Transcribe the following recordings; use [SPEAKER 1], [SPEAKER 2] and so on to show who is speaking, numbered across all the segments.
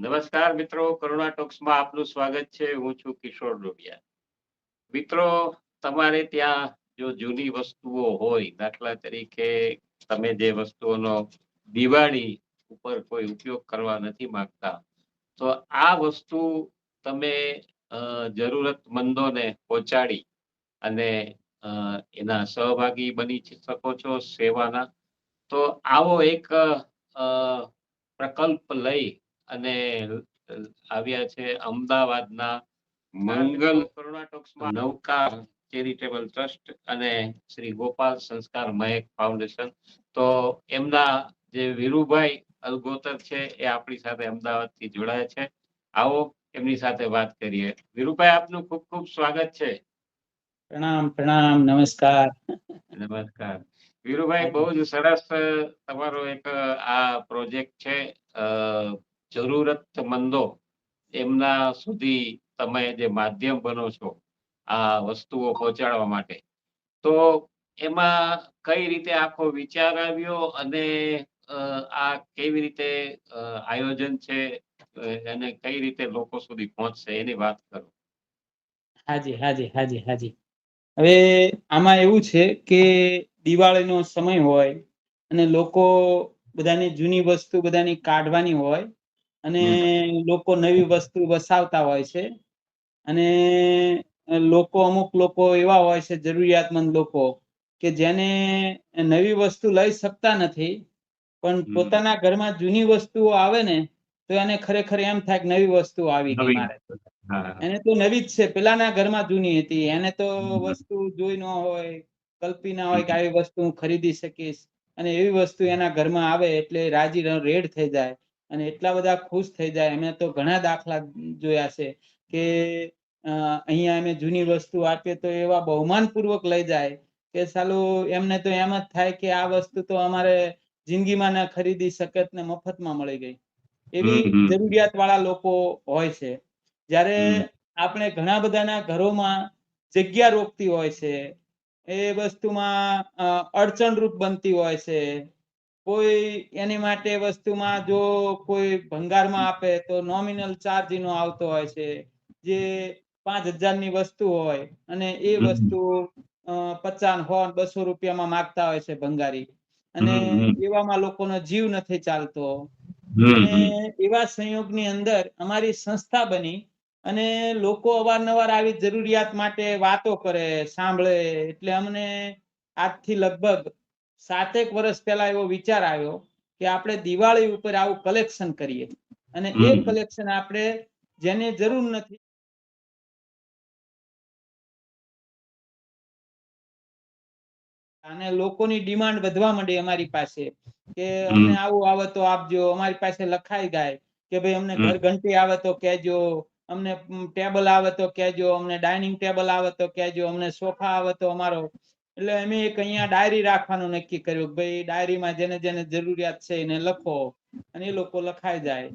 [SPEAKER 1] નમસ્કાર મિત્રો, કરુણા ટોક્સમાં આપનું સ્વાગત છે. હું છું કિશોર ડોડિયા. મિત્રો, તમારે ત્યાં જો જૂની વસ્તુઓ હોય, દાખલા તરીકે તમે જે વસ્તુઓનો દિવાળી ઉપર કોઈ ઉપયોગ કરવા નથી માંગતા, તો આ વસ્તુ તમે જરૂરતમંદોને પહોંચાડી અને એના સહભાગી બની શકો છો સેવાના. તો આવો એક પ્રકલ્પ લઈ અને આવ્યા છે અમદાવાદના મંગલ કરુણા ટોક્સમાં નવકાર ચેરિટેબલ ટ્રસ્ટ અને શ્રી ગોપાલ સંસ્કાર મહેક ફાઉન્ડેશન. તો એમના જે વીરુભાઈ અલગોતર છે એ આપણી સાથે અમદાવાદથી જોડાયા છે. આવો એમની સાથે વાત કરીએ. વીરુભાઈ આપનું ખૂબ ખૂબ સ્વાગત છે.
[SPEAKER 2] પ્રણામ પ્રણામ નમસ્કાર.
[SPEAKER 1] નમસ્કાર. વીરુભાઈ બહુ જ સરસ તમારો એક આ પ્રોજેક્ટ છે. જરૂરતમંદો એમના સુધી તમે જે માધ્યમ બનો છો, આ વસ્તુઓ પહોંચાડવા માટે. તો એમાં કઈ રીતે આખો વિચાર આવ્યો અને આ કેવી રીતે આયોજન છે અને કઈ રીતે લોકો સુધી પહોંચશે એની વાત કરો.
[SPEAKER 2] હાજી હાજી હાજી હાજી. હવે આમાં એવું છે કે દિવાળીનો સમય હોય અને લોકો બધાની જૂની વસ્તુ બધાની કાઢવાની હોય અને લોકો નવી વસ્તુ વસાવતા હોય છે. અને લોકો અમુક લોકો એવા હોય છે જરૂરિયાતમંદ લોકો કે જેને નવી વસ્તુ લઈ શકતા નથી પણ પોતાના ઘરમાં જૂની વસ્તુઓ આવે ને તો એને ખરેખર એમ થાય કે નવી વસ્તુ આવી ગઈ મારે. એને તો નવી જ છે પેલાના ઘરમાં જૂની હતી એને તો વસ્તુ જોઈ ન હોય કલ્પી ના હોય કે આવી વસ્તુ હું ખરીદી શકીશ અને એવી વસ્તુ એના ઘરમાં આવે એટલે રાજી રેડ થઈ જાય. અને એટલા બધા ખુશ થઈ જાય. અમે તો ઘણા દાખલા જોયા છે કે અહીંયા અમે જૂની વસ્તુ આપીએ તો એવા બહુમાનપૂર્વક લઈ જાય કે સાલું એમને તો એમ જ થાય કે આ વસ્તુ તો અમારે જિંદગીમાં ના ખરીદી શકત ને મફતમાં મળી ગઈ. એવી. જરૂરિયાત વાળા લોકો હોય છે. જ્યારે આપણે ઘણા બધાના ઘરોમાં જગ્યા રોકતી હોય છે એ વસ્તુમાં અડચણરૂપ બનતી હોય છે કોઈ એની માટે વસ્તુમાં જો કોઈ ભંગારમાં આપે તો નોમિનલ ચાર્જ એનો આવતો હોય છે જે પાંચ હજારની વસ્તુ હોય અને એ વસ્તુ પચાસ સો બસો રૂપિયામાં માગતા હોય છે ભંગારી અને. એવામાં લોકોનો જીવ નથી ચાલતો અને. એવા સંયોગની અંદર અમારી સંસ્થા બની અને લોકો અવારનવાર આવી જરૂરિયાત માટે વાતો કરે સાંભળે એટલે અમને આજથી લગભગ સાતેક વર્ષ પહેલા એવો વિચાર આવ્યો કે આપણે દિવાળી ઉપર આવું કલેક્શન કરીએ. અને એ કલેક્શન આપણે જેને જરૂર નથી અને લોકોની ડિમાન્ડ વધવા માંડી અમારી પાસે કે અમને આવું આવે તો આપજો અમારી પાસે લખાઈ જાય કે ભાઈ અમને. ઘર ઘંટી આવે તો કહેજો અમને ટેબલ આવે તો કહેજો અમને ડાઇનિંગ ટેબલ આવે તો કહેજો અમને સોફા આવે તો અમારો એટલે અમે એક અહીંયા ડાયરી રાખવાનું નક્કી કર્યું ભાઈ ડાયરીમાં જેને જેને જરૂરિયાત છે એને લખો અને એ લોકો લખાઈ જાય.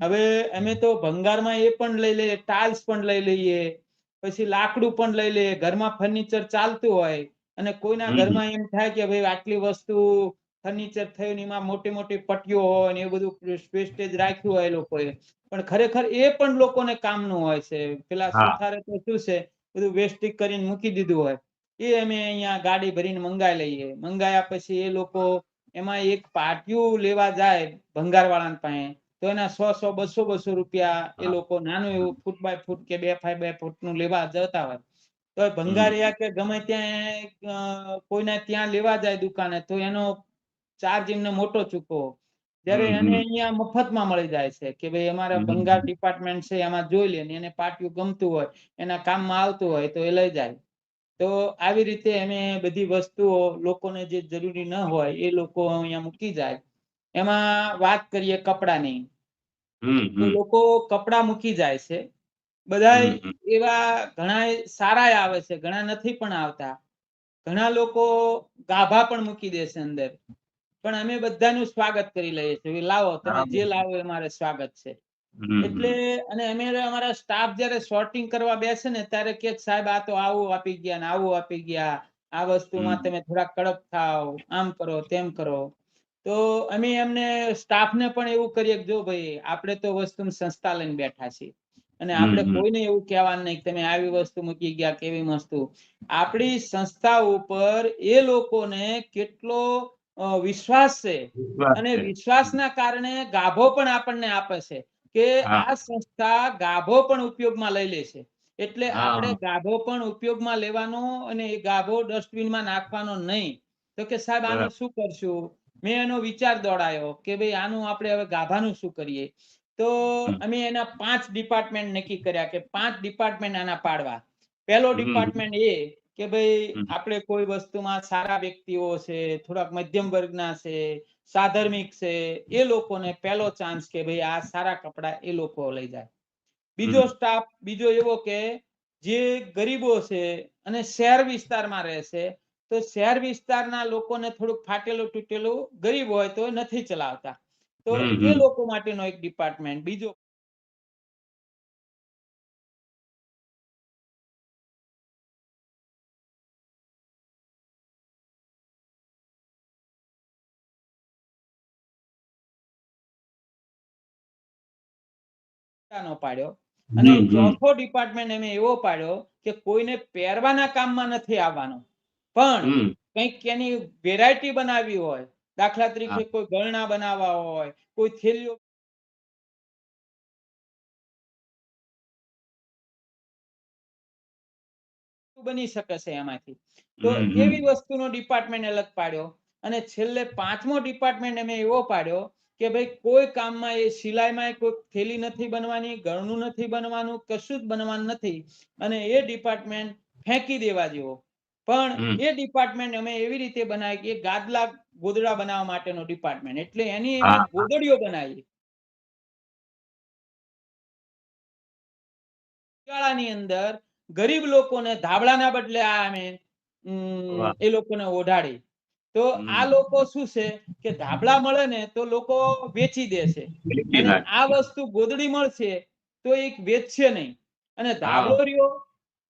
[SPEAKER 2] હવે અમે તો ભંગારમાં એ પણ લઈ લઈએ ટાઇલ્સ પણ લઈ લઈએ પછી લાકડું પણ લઈ લઈએ ઘરમાં ફર્નિચર ચાલતું હોય અને કોઈના. ઘરમાં એમ થાય કે ભાઈ આટલી વસ્તુ ફર્નિચર થયું ને એમાં મોટી મોટી પટ્ટીઓ હોય ને એ બધું વેસ્ટેજ રાખ્યું હોય એ લોકોએ. પણ ખરેખર એ પણ લોકોને કામનું હોય છે. પેલા. સુથારે તો શું છે? બધું વેસ્ટિક કરીને મૂકી દીધું હોય. એ અમે અહીંયા ગાડી ભરીને મંગાવી લઈએ. મંગાયા પછી એ લોકો એમાં એક પાટિયું લેવા જાય ભંગારવાળાને પાસે તો એના સો સો બસો બસો રૂપિયા એ લોકો નાનું એવું ફૂટ બાય ફૂટ કે બે ફાય બે ફૂટનું લેવા જતા હોય. તો ભંગારિયા કે ગમે ત્યાં કોઈને ત્યાં લેવા જાય દુકાને તો એનો ચાર્જ એમને મોટો ચૂકવો. જયારે એને. અહીંયા મફતમાં મળી જાય છે કે ભાઈ અમારા ભંગાર ડિપાર્ટમેન્ટ છે એમાં જોઈ લે ને એને પાટિયું ગમતું હોય એના કામમાં આવતું હોય તો એ લઈ જાય. તો આવી રીતે અમે બધી વસ્તુઓ લોકોને જે જરૂરી ન હોય એ લોકો અહીંયા મૂકી જાય. એમાં વાત કરીએ કપડાની. તો લોકો કપડા મૂકી જાય છે. બધા. એવા ઘણા સારા આવે છે ઘણા નથી પણ આવતા. ઘણા લોકો ગાભા પણ મૂકી દે છે અંદર. પણ અમે બધાનું સ્વાગત કરી લઈએ છીએ. લાવો તમે જે લાવો એ મારે સ્વાગત છે. એટલે અને અમે અમારા સ્ટાફ જયારે શોર્ટિંગ કરવા બેસે ને ત્યારે કે સાહેબ આ તો આવું આપી ગયા ને આવું આપી ગયા. આ વસ્તુમાં તમે થોડા કડક થાવ આમ કરો તેમ કરો. તો અમે એમને સ્ટાફને પણ એવું કરીએ કે જો ભાઈ આપણે તો વસ્તુ સંસ્થા લઈને બેઠા છીએ. અને આપણે. કોઈને એવું કહેવાનું નહીં તમે આવી વસ્તુ મૂકી ગયા કેવી વસ્તુ આપણી સંસ્થા ઉપર એ લોકોને કેટલો વિશ્વાસ છે. અને. વિશ્વાસના કારણે ગાભો પણ આપણને આપે છે. કે. આ સંસ્થા ગાભો પણ ઉપયોગમાં લઈ લે છે. એટલે આપણે ગાભો પણ ઉપયોગમાં લેવાનો અને એ ગાભો ડસ્ટબિનમાં નાખવાનો નહીં. તો કે સાહેબ આનું શું કરશું? મેં એનો વિચાર દોડાયો કે ભાઈ આનું આપણે હવે ગાભાનું શું કરીએ? તો અમે એના પાંચ ડિપાર્ટમેન્ટ નક્કી કર્યા કે પાંચ ડિપાર્ટમેન્ટ આના પાડવા. પહેલો ડિપાર્ટમેન્ટ એ કે ભાઈ આપણે કોઈ વસ્તુમાં સારા વ્યક્તિઓ છે થોડાક મધ્યમ વર્ગના છે સાધર્મિક છે એ લોકોને પહેલો ચાન્સ કે ભાઈ આ સારા કપડા એ લોકો લઈ જાય. બીજો સ્ટાફ બીજો એવો કે જે ગરીબો છે અને શહેર વિસ્તારમાં રહે છે તો શહેર વિસ્તારના લોકોને થોડુંક ફાટેલું તૂટેલું ગરીબ હોય તો નથી ચલાવતા. તો એ લોકો માટેનો એક ડિપાર્ટમેન્ટ બીજો નો પાડ્યો. અને. ચોથો ડિપાર્ટમેન્ટ એમ એવો પાડ્યો કે કોઈને પહેરવાના કામમાં નથી આવવાનો. પણ કંઈક એની વેરાયટી બનાવી હોય દાખલા તરીકે કોઈ ગળણા બનાવવા હોય કોઈ થેલીઓ બની શકે છે એમાંથી. તો. એવી વસ્તુનો ડિપાર્ટમેન્ટ અલગ પાડ્યો. અને છેલ્લે પાંચમો ડિપાર્ટમેન્ટ અમે એવો પાડ્યો કે ભાઈ કોઈ કામમાં એ સિલાઈમાં કોઈ થેલી નથી બનવાની ઘરનું નથી બનવાનું કશું જ બનવાનું નથી. અને એ ડિપાર્ટમેન્ટ ફેંકી દેવા જેવો. પણ એ ડિપાર્ટમેન્ટ અમે એવી રીતે બનાવી કે ગાદલા ગોદડા બનાવવા માટેનો ડિપાર્ટમેન્ટ. એટલે એની ગોદડીઓ બનાવી શિયાળાની અંદર ગરીબ લોકોને ધાબળાના બદલે આ અમે એ લોકોને ઓઢાડી તો આ લોકો શું છે કે ધાબળા મળે ને તો લોકો વેચી દેશે
[SPEAKER 1] વેચી
[SPEAKER 2] આ વસ્તુ ગોદડી મળશે તો એક વેચશે નહીં. અને. ધાબળો રહ્યો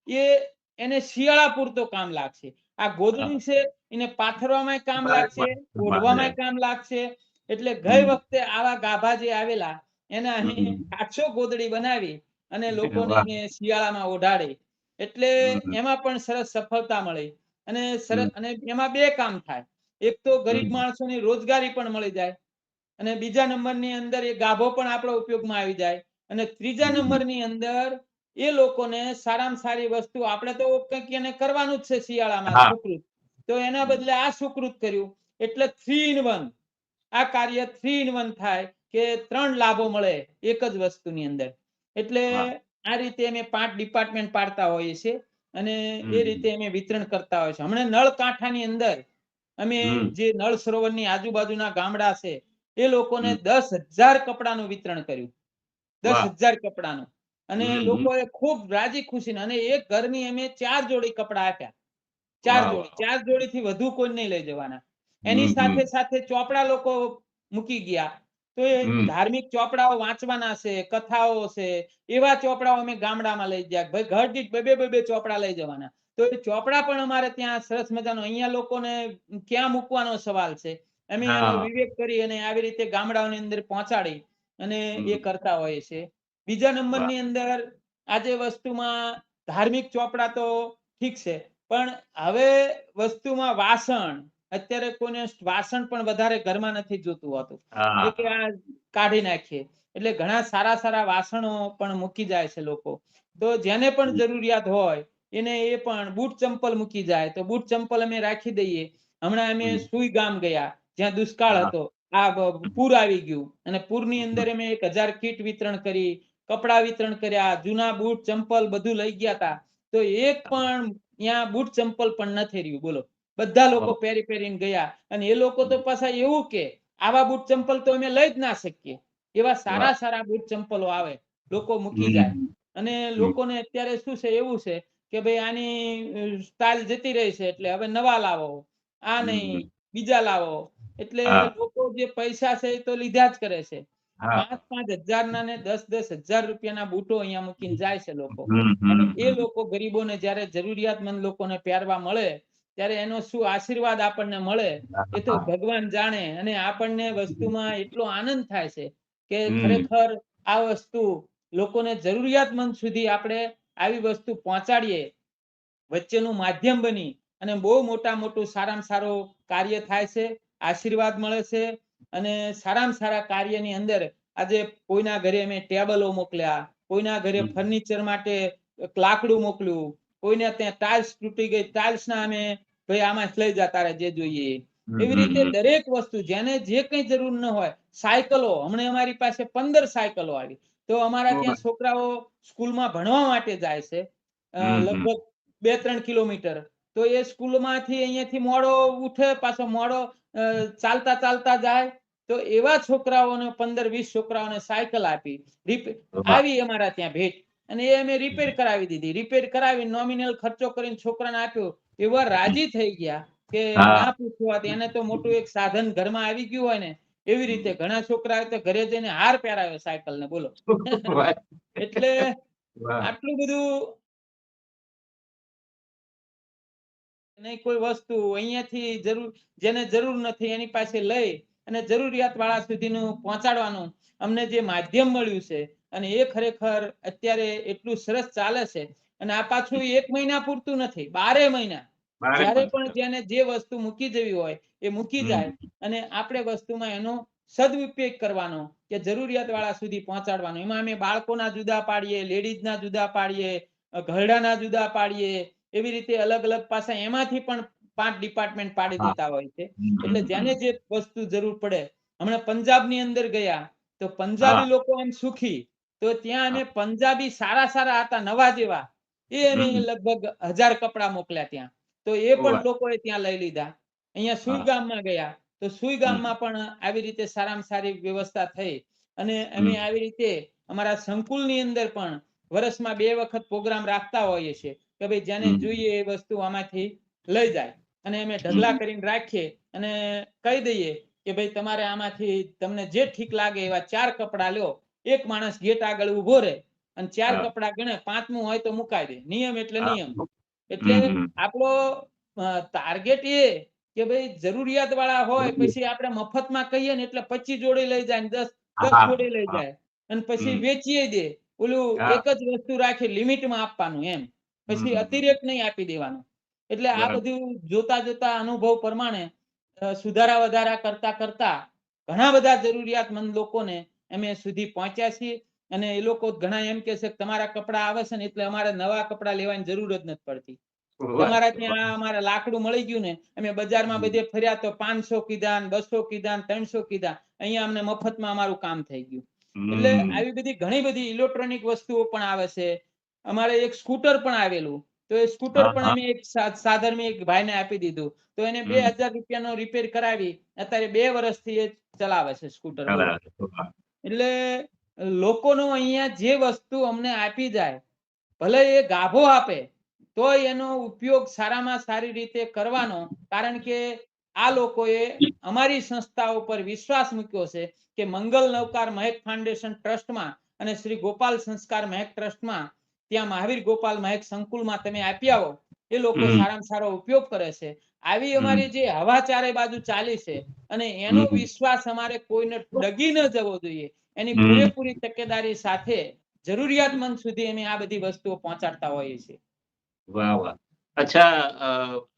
[SPEAKER 2] એ એને શિયાળા પૂરતો કામ લાગશે. આ ગોદડી છે એને પાથરવામાં કામ લાગશે ઓઢવામાં કામ લાગશે. એટલે ગઈ વખતે આવા ગાભા જે આવેલા એના
[SPEAKER 1] અહીં
[SPEAKER 2] આછો ગોદડી બનાવી અને લોકોને શિયાળામાં ઓઢાડે. એટલે એમાં પણ સરસ સફળતા મળી. અને સરસ અને એમાં બે કામ થાય. એક તો ગરીબ માણસોને રોજગારી પણ મળી જાય અને બીજા નંબરની અંદર એ ગાભો પણ આપણા ઉપયોગમાં આવી જાય અને ત્રીજા નંબરની અંદર એ લોકોને સારામાં સારી વસ્તુ આપણે તો કંઈક એને કરવાનું જ છે શિયાળામાં સુકૃત. તો એના બદલે આ સુકૃત કર્યું. એટલે થ્રી ઇન વન આ કાર્ય થ્રી ઇન વન થાય કે ત્રણ લાભો મળે એક જ વસ્તુની અંદર. એટલે આ રીતે અમે પાંચ ડિપાર્ટમેન્ટ પાડતા હોઈએ છીએ. અને એ રીતે અમે વિતરણ કરતા હોય છે. હમણાં નળ કાંઠાની અંદર અમે જે નળ સરોવરની આજુબાજુના ગામડા છે એ લોકોને દસ હજાર કપડાનું વિતરણ કર્યું. દસ. હજાર કપડાનું. અને. લોકોએ ખૂબ રાજી ખુશી અને એક ઘરની અમે ચાર જોડી કપડા આપ્યા. ચાર જોડી. ચાર જોડી થી વધુ કોઈ નહીં લઈ જવાના. એની સાથે સાથે ચોપડા લોકો મૂકી ગયા. તો એ ધાર્મિક ચોપડાઓ વાંચવાના છે કથાઓ છે એવા ચોપડાઓ અમે ગામડામાં લઈ ગયા ભાઈ ઘર દીઠ બે બે બે ચોપડા લઈ જવાના. તો એ ચોપડા પણ અમારે ત્યાં સરસ મજાનો અહીંયા લોકોને ક્યાં મૂકવાનો સવાલ છે? અમે વિવેક કરી અને આવી રીતે ગામડાઓની અંદર પહોંચાડી અને એ કરતા હોઈએ છે. બીજા. નંબરની અંદર આજે વસ્તુમાં ધાર્મિક ચોપડા તો ઠીક છે પણ હવે વસ્તુમાં વાસણ અત્યારે કોઈને વાસણ પણ વધારે ઘરમાં નથી જોતું હોતું. કે આ કાઢી નાખીએ. એટલે ઘણા સારા સારા વાસણો પણ મૂકી જાય છે લોકો. તો જેને પણ. જરૂરિયાત હોય એને એ પણ બૂટ ચંપલ મૂકી જાય. તો બૂટ ચંપલ અમે રાખી દઈએ. હમણાં અમે સુઈ ગામ ગયા. જ્યાં દુષ્કાળ હતો. આ પૂર આવી ગયું. અને પૂરની અંદર અમે એક હજાર કીટ વિતરણ કરી કપડા વિતરણ કર્યા જૂના બૂટ ચંપલ બધું લઈ ગયા હતા તો એક પણ ત્યાં બૂટ ચંપલ પણ નથી રહ્યું. બોલો. બધા લોકો પહેરી પહેરીને ગયા. અને એ લોકો તો પાછા એવું કે આવા બૂટ ચંપલ તો અમે લઈ જ ના શકીએ. એવા સારા સારા બૂટ ચંપલો આવે લોકો મૂકી જાય. અને લોકોને અત્યારે શું છે એવું છે કે ભાઈ આની સ્ટાઇલ જતી રહી છે એટલે હવે નવા લાવો આ નહીં બીજા લાવો. એટલે લોકો જે પૈસા છે એ તો લીધા જ કરે છે. પાંચ પાંચ હજાર ના ને દસ દસ હજાર રૂપિયાના બૂટો અહીંયા મૂકીને જાય છે લોકો. એ લોકો ગરીબોને જયારે જરૂરિયાતમંદ લોકોને પહેરવા મળે ત્યારે એનો શું આશીર્વાદ આપણને મળે એ તો ભગવાન જાણે અને આપણને વસ્તુમાં એટલો આનંદ થાય છે કે ખરેખર આ વસ્તુ લોકોને જરૂરિયાતમંદ સુધી આપણે આવી વસ્તુ પહોંચાડીએ. વચ્ચેનું માધ્યમ બની અને બહુ મોટા મોટું સારામાં સારું કાર્ય થાય છે આશીર્વાદ મળે છે અને સારામાં સારા કાર્યની અંદર આજે કોઈના ઘરે અમે ટેબલો મોકલ્યા કોઈના ઘરે ફર્નિચર માટે લાકડું મોકલ્યું કોઈને ત્યાં ટાઇલ્સ તૂટી ગઈ ટાઇલ્સ ના અમે ભાઈ આમાં લઈ જતા રહે જે જોઈએ. એવી રીતે દરેક વસ્તુ જેને જે કઈ જરૂર ન હોય સાયકલો હમણાં અમારી પાસે પંદર સાયકલો આવી. તો અમારા ત્યાં છોકરાઓ સ્કૂલમાં ભણવા માટે જાય છે. લગભગ બે ત્રણ કિલોમીટર. તો એ સ્કૂલમાંથી અહીંયાથી મોડો ઉઠે પાછો મોડો ચાલતા ચાલતા જાય. તો એવા છોકરાઓને પંદર વીસ છોકરાઓને સાયકલ આપી. આવી અમારા ત્યાં ભેટ. અને એ અમે રિપેર કરાવી દીધી. રિપેર કરાવી નોમિનલ ખર્ચો કરીને છોકરાને આપ્યો. એવા રાજી થઈ ગયા કે ના પૂછવા એને તો મોટું એક સાધન ઘરમાં આવી ગયું હોય ને એવી રીતે ઘણા છોકરા તો ઘરે જઈને હાર પહેરાવે સાયકલ ને બોલો એટલે આટલું બધું નહીં કોઈ વસ્તુ અહીંયાથી જરૂર જેને જરૂર નથી એની પાસે લઈ અને જરૂરિયાત વાળા સુધીનું પહોંચાડવાનું અમને જે માધ્યમ મળ્યું છે અને એ ખરેખર અત્યારે એટલું સરસ ચાલે છે. અને આ પાછું એક મહિના પૂરતું નથી બારે મહિના. જ્યારે
[SPEAKER 1] પણ.
[SPEAKER 2] જેને જે વસ્તુ મૂકી જવી હોય એ મૂકી જાય. અને આપણે વસ્તુમાં એનો સદઉપયોગ કરવાનો કે જરૂરિયાત વાળા સુધી પહોંચાડવાનો. એમાં અમે બાળકોના જુદા પાડીએ લેડીઝના જુદા પાડીએ ઘરડાના જુદા પાડીએ એવી રીતે અલગ અલગ પાસા એમાંથી પણ પાંચ ડિપાર્ટમેન્ટ પાડી દેતા હોય છે. એટલે જેને જે વસ્તુ જરૂર પડે હમણાં પંજાબની અંદર ગયા તો પંજાબી લોકો એમ સુખી તો ત્યાં અમે પંજાબી સારા સારા હતા નવા જેવા. એ લગભગ હજાર કપડા મોકલ્યા ત્યાં. તો એ પણ લોકોએ ત્યાં લઈ લીધા. અહીંયા સુઈ ગામમાં ગયા. તો સુઈ ગામમાં પણ આવી રીતે સારામાં સારી વ્યવસ્થા થઈ. અને અમે આવી રીતે અમારા સંકુલની અંદર પણ વર્ષમાં બે વખત પ્રોગ્રામ રાખતા હોઈએ છીએ કે ભાઈ જેને જોઈએ એ વસ્તુ આમાંથી લઈ જાય. અને અમે ઢગલા કરીને રાખીએ અને કહી દઈએ કે ભાઈ તમારે આમાંથી તમને જે ઠીક લાગે એવા ચાર કપડા લ્યો. એક માણસ ગેટ આગળ ઊભો રહે અને ચાર કપડા ગણે પાંચમું હોય તો મુકાઈ દે. નિયમ એટલે નિયમ. એટલે. આપણો ટાર્ગેટ એ કે ભાઈ જરૂરિયાત વાળા હોય પછી આપણે મફતમાં કહીએ ને એટલે પચીસ જોડી લઈ જાય ને દસ દસ. જોડી લઈ જાય. અને પછી વેચીએ દે. ઓલું એક જ વસ્તુ રાખી લિમિટમાં આપવાનું એમ. પછી અતિરેક નહીં આપી દેવાનું. એટલે આ બધું જોતા જોતા અનુભવ પ્રમાણે સુધારા વધારા કરતા કરતા ઘણા બધા જરૂરિયાતમંદ લોકોને અમે સુધી પહોંચ્યા છીએ અને એ લોકો ઘણા એમ કે છે કે તમારા કપડા આવે છે ને એટલે અમારે નવા કપડા લેવાની જરૂર જ નથી પડતી. તમારા ત્યાં અમારે લાકડું મળી ગયું ને અમે બજારમાં બધે ફર્યા તો પાંચસો કીધા બસો કીધા ત્રણસો કીધા અહીંયા અમને મફતમાં અમારું કામ થઈ ગયું. એટલે આવી બધી ઘણી બધી ઇલેક્ટ્રોનિક વસ્તુઓ પણ આવે છે. અમારે એક સ્કૂટર પણ આવેલું તો એ સ્કૂટર પણ અમે એક સાધન સાધર્મી એક ભાઈને આપી દીધું. તો એને બે. હજાર રૂપિયાનો રિપેર કરાવી અત્યારે બે વર્ષથી એ ચલાવે છે સ્કૂટર. એટલે લોકોનો અહીંયા જે વસ્તુ અમને આપી જાય ભલે એ ગાભો આપે તો એનો ઉપયોગ સારામાં સારી રીતે કરવાનો કારણ કે આ લોકોએ અમારી સંસ્થા ઉપર વિશ્વાસ મૂક્યો છે કે મંગલ નવકાર મહેક ફાઉન્ડેશન ટ્રસ્ટમાં અને શ્રી ગોપાલ સંસ્કાર મહેક ટ્રસ્ટમાં ત્યાં મહાવીર ગોપાલ મહેક સંકુલમાં તમે આપી આવો એ લોકો સારામાં સારો ઉપયોગ કરે છે. આવી અમારી જે હવા ચારે બાજુ ચાલી છે અને એનો વિશ્વાસ અમારે કોઈને ડગી ન જવો જોઈએ. એની પૂરેપૂરી તકેદારી સાથે જરૂરિયાતમંદ સુધી અમે આ બધી વસ્તુઓ પહોંચાડતા હોઈએ છીએ.
[SPEAKER 1] વાહ વાહ. અચ્છા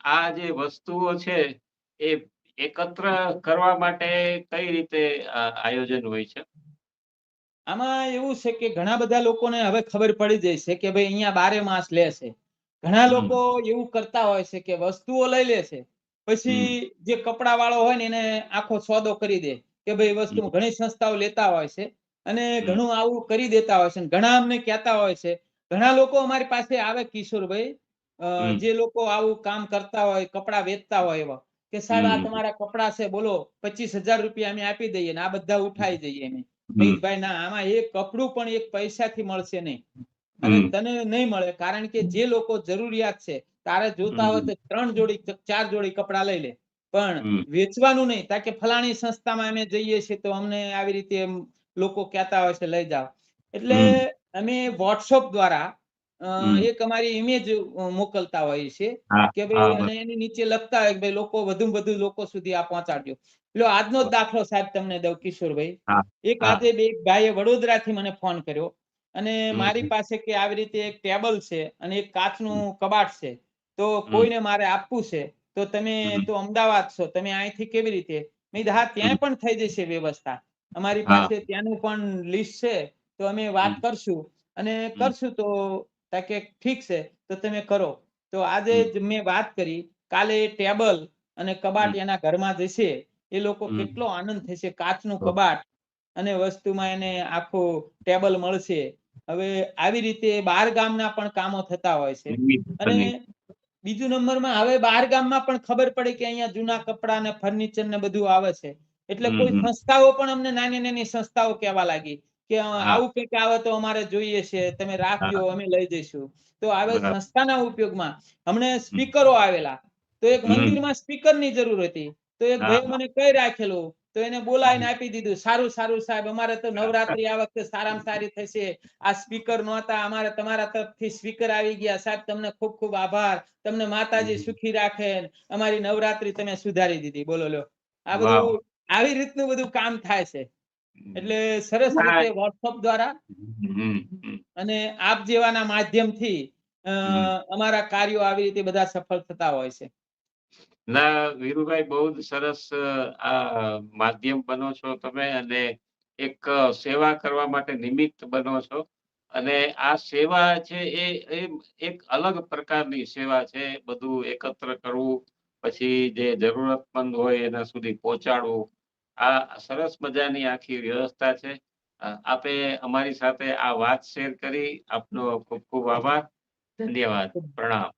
[SPEAKER 1] આ જે વસ્તુઓ છે એ એકત્ર કરવા માટે કઈ રીતે આયોજન હોય છે?
[SPEAKER 2] આમાં એવું છે કે ઘણા બધા લોકોને હવે ખબર પડી જાય છે કે ભાઈ અહીંયા બારે માસ લે છે. ઘણા લોકો એવું કરતા હોય છે કે વસ્તુઓ લઈ લે છે. પછી જે કપડા વાળો હોય ને એને આખો સોદો કરી દે કે ભાઈ વસ્તુ ઘણી સંસ્થાઓ લેતા હોય છે અને ઘણું આવું કરી દેતા હોય છે ઘણા અમને કહેતા હોય છે. ઘણા લોકો અમારી પાસે આવે કિશોરભાઈ જે લોકો આવું કામ કરતા હોય કપડા વેચતા હોય એવા કે સાહેબ આ તમારા કપડા છે બોલો પચીસ હજાર રૂપિયા અમે આપી દઈએ ને આ બધા ઉઠાઈ જઈએ અમે. ભાઈ ના આમાં એક કપડું પણ એક પૈસાથી મળશે નહીં. અને તને નહીં મળે કારણ કે જે લોકો જરૂરિયાત છે તારે જોતા હોય તો ત્રણ જોડી ચાર જોડી કપડા લઈ લે. પણ વેચવાનું નહીં તાકે ફલાણી સંસ્થામાં અમે જઈએ છીએ તો અમને આવી રીતે લોકો કહેતા હોય છે લઈ જાઓ. એટલે અમે વોટ્સઅપ દ્વારા એક અમારી ઇમેજ મોકલતા હોય છે કે ભાઈ અને એની નીચે લખતા હોય કે ભાઈ લોકો વધુ વધુ લોકો સુધી આ પહોંચાડજો. એટલે આજનો જ દાખલો સાહેબ તમને દઉં કિશોરભાઈ. એક. આજે બે ભાઈએ વડોદરાથી મને ફોન કર્યો. અને મારી પાસે કે આવી રીતે એક ટેબલ છે અને એક કાચનું કબાટ છે તો કોઈને મારે આપવું છે તો તમે તો અમદાવાદ છો તમે અહીંથી કેવી રીતે? મેં હા ત્યાં પણ થઈ જશે વ્યવસ્થા. અમારી પાસે ત્યાંનું પણ લિસ્ટ છે તો અમે વાત કરશું અને. કરશું તો તાકે ઠીક છે તો તમે કરો. તો આજે જ મેં વાત કરી કાલે ટેબલ અને કબાટ એના ઘરમાં જશે એ લોકો કેટલો આનંદ થશે કાચનું. કબાટ અને વસ્તુમાં એને આખું ટેબલ મળશે. હવે આવી રીતે બાર ગામના પણ કામો થતા હોય છે. અને બીજું નંબરમાં હવે બાર ગામમાં પણ ખબર પડે કે અહીંયા જૂના કપડા ને ફર્નિચર ને બધું આવે છે. એટલે કોઈ સંસ્થાઓ પણ અમને નાની નાની સંસ્થાઓ કહેવા લાગી કે આવું કંઈક આવે તો અમારે જોઈએ છે તમે રાખજો અમે લઈ જઈશું. તો
[SPEAKER 1] આવે
[SPEAKER 2] સંસ્થાના ઉપયોગમાં
[SPEAKER 1] અમને.
[SPEAKER 2] સ્પીકરો આવેલા. તો એક. મંદિરમાં સ્પીકરની જરૂર હતી. તો એક ભાઈ મને કઈ રાખેલું તો એને બોલાવીને આપી દીધું. સારું સારું સાહેબ અમારે તો નવરાત્રી આ વખતે સારામાં સારી થશે. આ સ્પીકર નહોતા. અમારે તમારા તરફથી સ્પીકર આવી ગયા. સાહેબ તમને ખૂબ ખૂબ આભાર. તમને માતાજી સુખી રાખે અમારી નવરાત્રી તમે સુધારી દીધી. બોલો લો. આ બધું આવી રીતનું બધું કામ થાય છે. એટલે સરસ રીતે વોટ્સઅપ દ્વારા. અને આપ જેવાના માધ્યમથી અમારા કાર્યો આવી રીતે બધા સફળ થતા હોય છે.
[SPEAKER 1] ના, વીરુભાઈ, બહુ જ સરસ આ માધ્યમ બનો છો તમે અને એક સેવા કરવા માટે નિમિત્ત બનો છો. અને આ સેવા છે એ એક અલગ પ્રકારની સેવા છે. બધું એકત્ર કરવું, પછી જે જરૂરતમંદ હોય એના સુધી પહોંચાડવું. આ સરસ મજાની આખી વ્યવસ્થા છે. આપે અમારી સાથે આ વાત શેર કરી. આપનો ખૂબ ખૂબ આભાર. ધન્યવાદ. પ્રણામ.